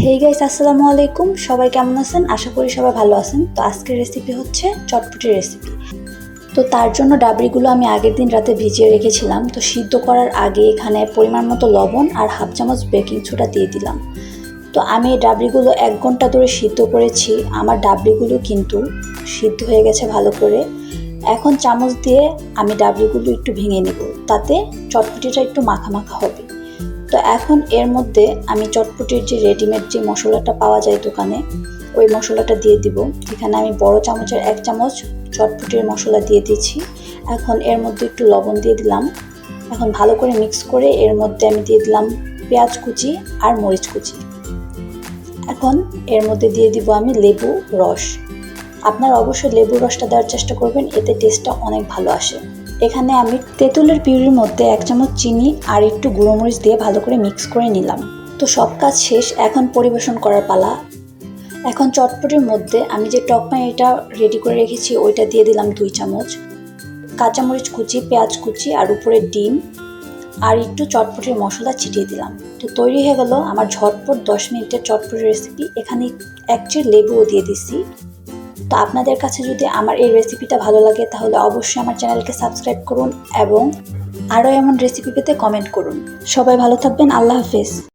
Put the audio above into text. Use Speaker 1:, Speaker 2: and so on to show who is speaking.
Speaker 1: Hey guys আসসালামু আলাইকুম। সবাই কেমন আছেন? আশা করি সবাই ভালো আছেন। তো আজকের রেসিপি হচ্ছে চটপটি রেসিপি তো তার জন্য ডাবরিগুলো আমি আগের দিন রাতে ভিজিয়ে রেখেছিলাম। তো সিদ্ধ করার আগে এখানে পরিমাণ মতো লবণ আর হাফ চামচ বেকিং সোডা দিয়ে দিলাম। তো আমি এই ডাবরিগুলো এক ঘণ্টা ধরে সিদ্ধ করেছি। আমার ডাবরিগুলো কিন্তু সিদ্ধ হয়ে গেছে ভালো করে। এখন চামচ দিয়ে আমি ডাবরিগুলো একটু ভেঙে নেব। তাতে চটপটিটা একটু মাখা মাখা হবে। তো এখন এর মধ্যে আমি চটপটির যে রেডিমেড যে মশলাটা পাওয়া যায় দোকানে, ওই মশলাটা দিয়ে দিব। এখানে আমি বড় চামচের এক চামচ চটপটির মশলা দিয়ে দিচ্ছি এখন এর মধ্যে একটু লবণ দিয়ে দিলাম। এখন ভালো করে মিক্স করে এর মধ্যে আমি দিয়ে দিলাম পেঁয়াজ কুচি আর মরিচ কুচি। এখন এর মধ্যে দিয়ে দিব আমি লেবু রস। আপনারা অবশ্যই লেবুর রসটা দেওয়ার চেষ্টা করবেন, এতে টেস্টটা অনেক ভালো আসে। এখানে আমি তেঁতুলের পিউরির মধ্যে এক চামচ চিনি আর একটু গুঁড়োমরিচ দিয়ে ভালো করে মিক্স করে নিলাম। তো সব কাজ শেষ, এখন পরিবেশন করার পালা। এখন চটপটির মধ্যে আমি যে টক এটা রেডি করে রেখেছি, ওইটা দিয়ে দিলাম দুই চামচ। কাঁচামরিচ কুচি, পেঁয়াজ কুচি আর উপরে ডিম আর একটু চটপটির মশলা ছিটিয়ে দিলাম। তো তৈরি হয়ে গেল আমার ঝটপট দশ মিনিটের চটপটির রেসিপি এখানে এক লেবুও দিয়ে দিছি। তো আপনাদের কাছে যদি আমার এই রেসিপিটা ভালো লাগে, তাহলে অবশ্যই আমার চ্যানেলকে সাবস্ক্রাইব করুন এবং আরও এমন রেসিপি পেতে কমেন্ট করুন। সবাই ভালো থাকবেন, আল্লাহ হাফেজ।